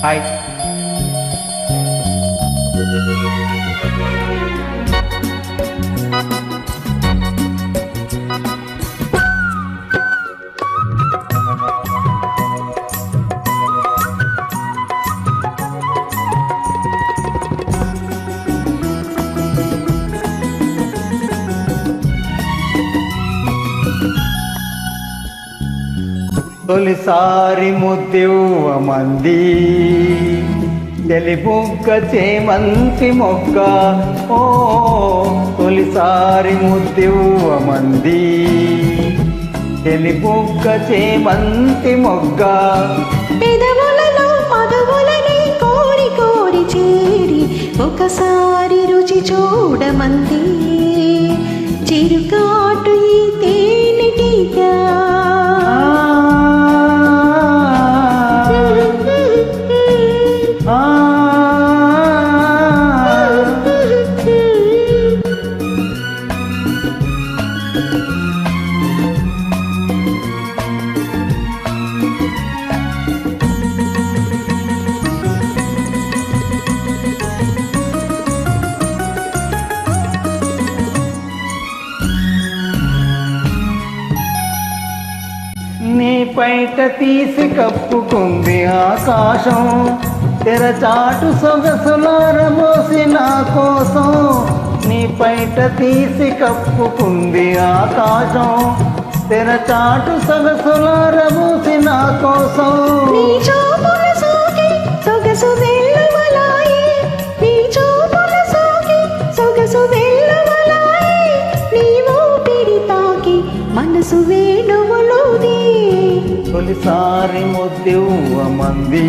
Bye. తొలిసారి ముద్దివ్వ మంది. తెలిబుగ్గ చేమంతి మొగ్గ. ఓ తొలిసారి ముద్దివ్వ మంది. తెలిబుగ్గ చేమంతి మొగ్గ. పెదవులలో పదవులని కోరి కోరి చేరి ఒకసారి రుచి చూడమంది. చిరుకాటు ఈ తేనెటీగా పైట తీసి కప్పుకుంది ఆకాశం. తెరచాటు సొగసులార మోసి నా కోసం. నీ పైట తీసి కప్పుకుంది ఆకాశం. తెరచాటు సొగసులార మోసి నా కోసం. మనసు వేణువులోది. తొలిసారి ముద్దివ్వ మంది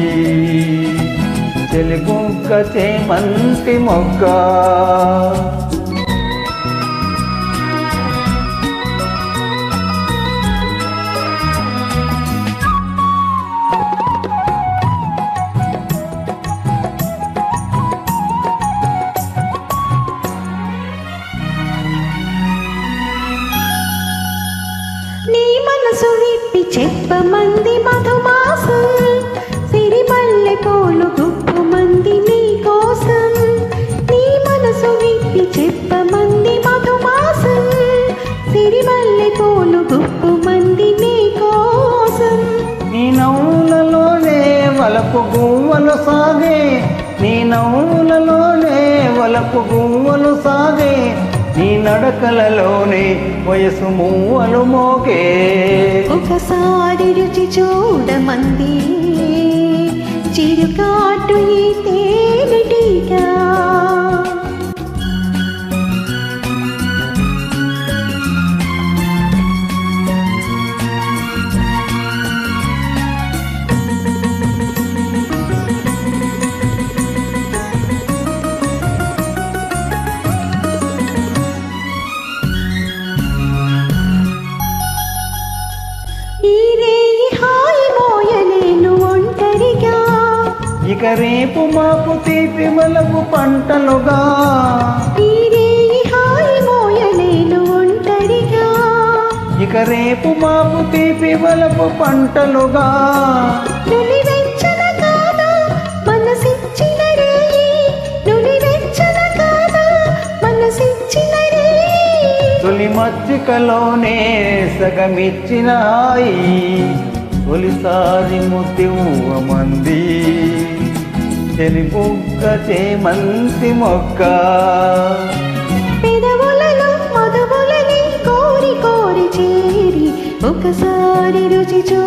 తెలుగుక్క చేమంతి మొగ్గ. మనసు చెప్ప మంది మధుమాసం. సిరిమల్లె పోలు గుప్పు మంది నీ కోసం నీ మనసు విప్పి చెప్ప మంది మధుమాసం. సిరిమల్లె పోలు గుప్పు మంది నీ కోసం నీ నవ్వులలోనే వలపు గువ్వలు సాగే. నీ నవ్వులలోనే వలపు గువ్వలు సాగే. నడకలలోనే వయసు మూవలు మోగే. ఒకసారి రుచి చూడమంది. చిరుకాటు ఈ ఇక రేపు మాపు తీపి వలపు పంటలుగా. ఇక రేపు మాపు తీపి వలపు పంటలుగా. వెచ్చన కాదా మనసిచ్చిన రేయి నులి చెలిబుగ్గ చేమంతి మొక్క. పెదవులలో మదవులని కోరి కోరి చేరి ఒకసారి రుచి చూ